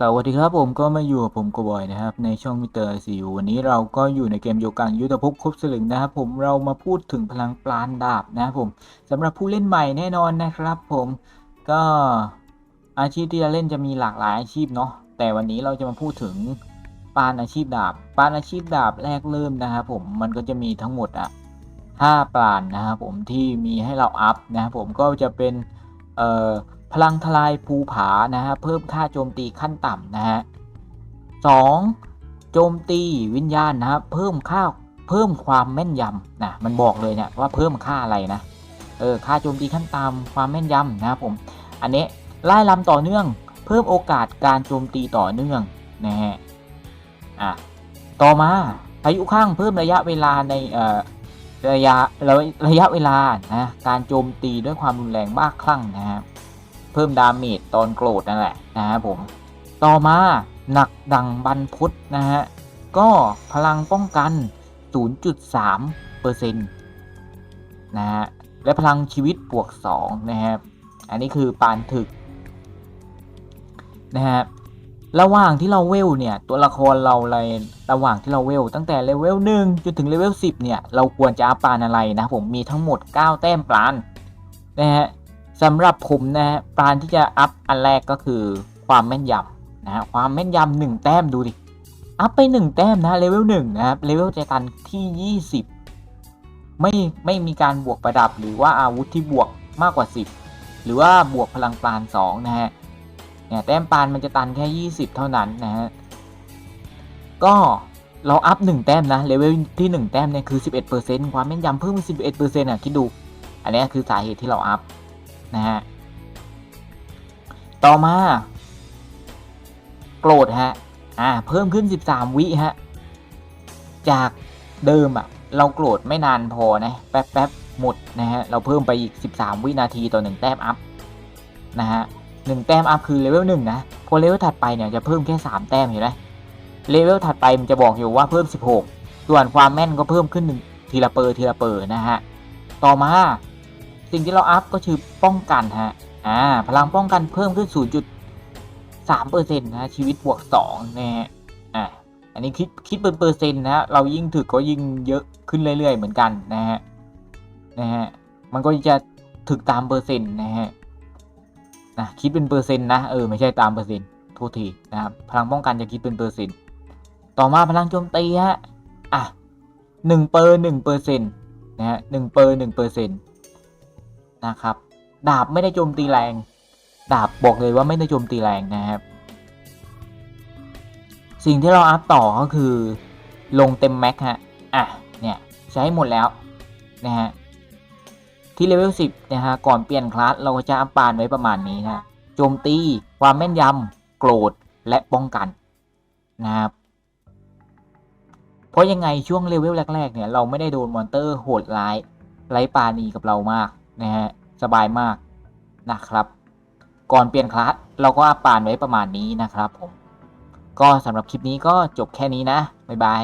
สวัสดีครับผมก็มาอยู่กับผมกบอยนะครับ ในช่องมิเตอร์ซีวันนี้เราก็อยู่ในเกมโยกังยุทธภพครบสลึงนะครับผมเรามาพูดถึงพลังปราณดาบนะครับผมสำหรับผู้เล่นใหม่แน่นอนนะครับผมก็อาชีพที่จะเล่นจะมีหลากหลายอาชีพเนาะแต่วันนี้เราจะมาพูดถึงปานอาชีพดาบปานอาชีพดาบแรกเริ่มนะครับผมมันก็จะมีทั้งหมดอะห้าปานนะครับผมที่มีให้เราอัพนะครับผมก็จะเป็นเอ่อ พลังทลายภูผานะฮะเพิ่มค่าโจมตีขั้นต่ำนะฮะสองโจมตีวิญญาณนะฮะเพิ่มค่าเพิ่มความแม่นยำนะมันบอกเลยเนี่ยว่าเพิ่มค่าอะไรนะเออค่าโจมตีขั้นต่ำความแม่นยำนะครับผมอันนี้ไล่ลำต่อเนื่อง เพิ่มโอกาสการโจมตีต่อเนื่องนะฮะอะต่อมาพายุข้างเพิ่มระยะเวลาในเอ่อระยะระยะเวลานะการโจมตีด้วยความรุนแรงมากคลั่งนะฮะ เพิ่มดาเมจตอนโกรธนั่นแหละนะครับผมต่อมาหนักดังบันพุทธนะฮะ ก็พลังป้องกัน 0.3เปอร์เซ็นต์นะฮะ และพลังชีวิตบวก 2 นะครับ อันนี้คือปานถึก นะฮะ ระหว่างที่เราเวลเนี่ย ตัวละครเราอะไรระหว่างที่เราเวล ตั้งแต่เลเวล1จนถึงเลเวล10 เนี่ย เราควรจะอัพปานอะไรนะผมมีทั้งหมด 9 แต้มปานนะฮะ สำหรับผมนะฮะปานที่จะอัพอันแรกก็คือความแม่นยำนะฮะความแม่นยำหนึ่งแต้มดูดิ อัพไปหนึ่งแต้มนะเลเวลหนึ่งนะครับเลเวลใจตันที่ยี่สิบไม่ไม่มีการบวกประดับหรือว่าอาวุธที่บวกมากกว่าสิบหรือว่าบวกพลังปานสองนะฮะเนี่ยแต้มปานมันจะตันแค่ยี่สิบเท่านั้นนะฮะก็เราอัพหนึ่งแต้มนะเลเวลที่หนึ่งแต้มเนี่ยคือสิบเอ็ดเปอร์เซ็นต์ความแม่นยำเพิ่มเป็นสิบเอ็ดเปอร์เซ็นต์อะคิดดู อันนี้คือสาเหตุที่เราอัพ นะฮะ ต่อมา โกรธฮะ อ่า เพิ่มขึ้น 13 วิฮะ จากเดิมอะ่ะเราโกรธไม่นานพอนะ แป๊บแป๊บหมดนะฮะ เราเพิ่มไปอีก 13 วินาทีต่อ 1 แต้มอัพนะฮะหนึ่งแต้มอัพคือเลเวลหนึ่งนะพอเลเวลถัดไปเนี่ยจะเพิ่มแค่ 3 แต้มเห็นไหมเลเวลถัดไปมันจะบอกอยู่ว่าเพิ่ม 16 ส่วนความแม่นก็เพิ่มขึ้นหนึ่งทีละเปอร์ทีละเปอร์นะฮะ ต่อมา สิ่งที่เราอัพก็คือป้องกันฮะ อ่า พลังป้องกันเพิ่มขึ้น 0.3เปอร์เซ็นต์นะ ชีวิตบวก2นะฮะ อ่า อันนี้คิดคิดเป็นเปอร์เซ็นต์นะฮะ เรายิ่งถึกก็ยิ่งเยอะขึ้นเรื่อยๆ เหมือนกันนะฮะ นะฮะ มันก็จะถึกตามเปอร์เซ็นต์นะฮะ นะคิดเป็นเปอร์เซ็นต์นะ เออ ไม่ใช่ตามเปอร์เซ็นต์ โทษทีนะครับ พลังป้องกันจะคิดเป็นเปอร์เซ็นต์ ต่อมาพลังโจมตีฮะ อะหนึ่งเปอร์หนึ่งเปอร์เซ็นต์นะฮะหนึ่งเปอร์หนึ่งเปอร์เซ็นต์ นะครับ ดาบไม่ได้โจมตีแรง ดาบบอกเลยว่าไม่ได้โจมตีแรงนะครับ สิ่งที่เราอัพต่อก็คือ ลงเต็มแม็กฮะ อะ เนี่ยใช้หมดแล้วนะฮะ ที่เลเวล10นะฮะ ก่อนเปลี่ยนคลาสเราก็จะอัพปานไว้ประมาณนี้นะโจมตี ความแม่นยำ โกรธ และป้องกันนะครับเพราะยังไงช่วงเลเวลแรก ๆ เนี่ย เราไม่ได้โดนมอนเตอร์โหดร้ายไร้ปาณีกับเรามาก นะฮะสบายมากนะครับ ก่อนเปลี่ยนคลาสเราก็อัพปานไว้ประมาณนี้นะครับผม ก็สำหรับคลิปนี้ก็จบแค่นี้นะ บ๊ายบาย